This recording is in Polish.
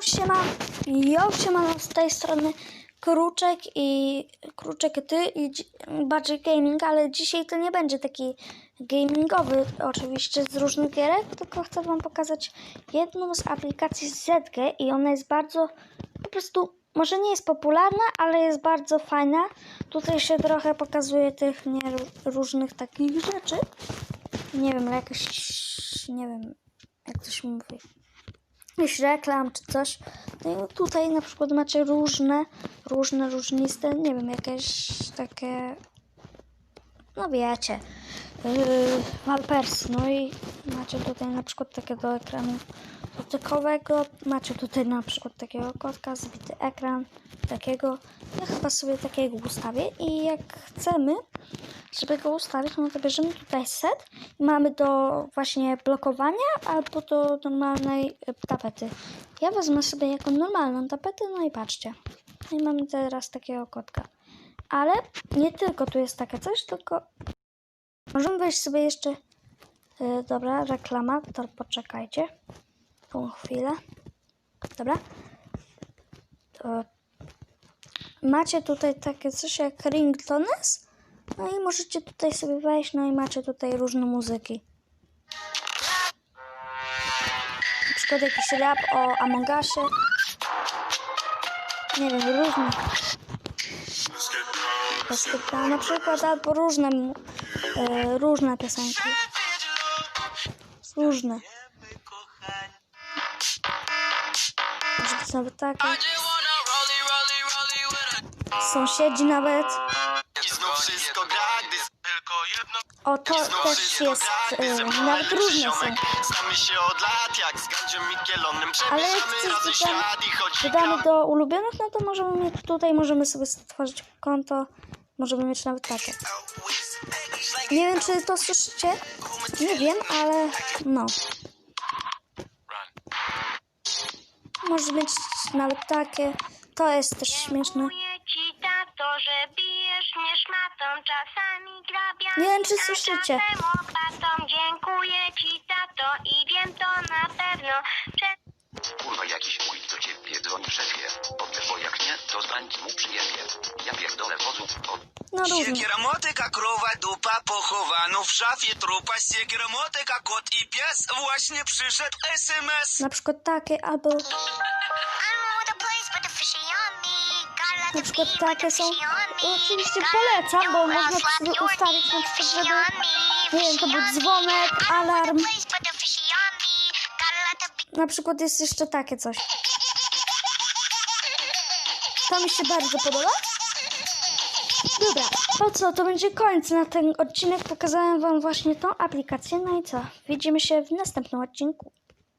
Siema, jo, siema z tej strony Kruczek i Kruczek ty i dzi- bardziej gaming, ale dzisiaj to nie będzie taki gamingowy oczywiście z różnych gierek, tylko chcę wam pokazać jedną z aplikacji ZG i ona jest bardzo po prostu może nie jest popularna, ale jest bardzo fajna. Tutaj się trochę pokazuje tych nie, różnych takich rzeczy. Nie wiem, jakieś nie wiem, jak to się mówi jakichś reklam czy coś. No i tutaj na przykład macie różne, różne, różniste, nie wiem, jakieś takie, no wiecie, yy, Malpers. No i macie tutaj na przykład takiego ekranu dotykowego, macie tutaj na przykład takiego kotka, zbity ekran, takiego. Ja chyba sobie takiego ustawię i jak chcemy, żeby go ustawić, no to bierzemy tutaj set i mamy do właśnie blokowania albo do normalnej e, tapety. Ja wezmę sobie jako normalną tapetę, no i patrzcie. No i mamy teraz takiego kotka. Ale nie tylko tu jest takie coś, tylko możemy wejść sobie jeszcze, e, dobra, reklama, to poczekajcie, tą chwilę. Dobra. To macie tutaj takie coś jak ringtones. No i możecie tutaj sobie wejść, no i macie tutaj różne muzyki. Na przykład jakiś rap o Among Usie. Nie wiem, różne. Piosenka, na przykład albo różne, e, różne piosenki. Różne. Może być nawet takie. Sąsiedzi nawet. Znów wszystko gra, gdy tylko jedno O, to też jest, e, nawet różne są. Znamy się od lat, jak z Gandziem Mikielonem Ale jak dodamy, do ulubionych, no to możemy mieć tutaj, możemy sobie stworzyć konto, możemy mieć nawet takie. Nie wiem, czy to słyszycie, nie wiem, ale no. Może mieć nawet takie, to jest też śmieszne. Dziękuję ci, tato, że bijesz mnie szmatą, czasami grabiam. Nie wiem, czy słyszycie. Czasem łopatą. Dziękuję ci, tato, i wiem to na pewno. Prze- Kurwa jakiś mój do ciebie dzwoni szefie. Bo jak nie, to z bańki mu przyjebie. Ja pierdolę wodzu. O, No różne. Сикера мотыка, крова дупа поховано в шафі трупа. Сикера мотыка, кот і пес. Właśnie przyszedł SMS. Na przykład takie, albo na przykład takie są. Oczywiście polecam, bo można sobie ustawić na przykład, nie wiem, to był dzwonek, alarm. Na przykład jest jeszcze takie coś. To mi się bardzo podoba. Dobra, to co, to będzie koniec na ten odcinek. Pokazałem wam właśnie tą aplikację. No i co? Widzimy się w następnym odcinku.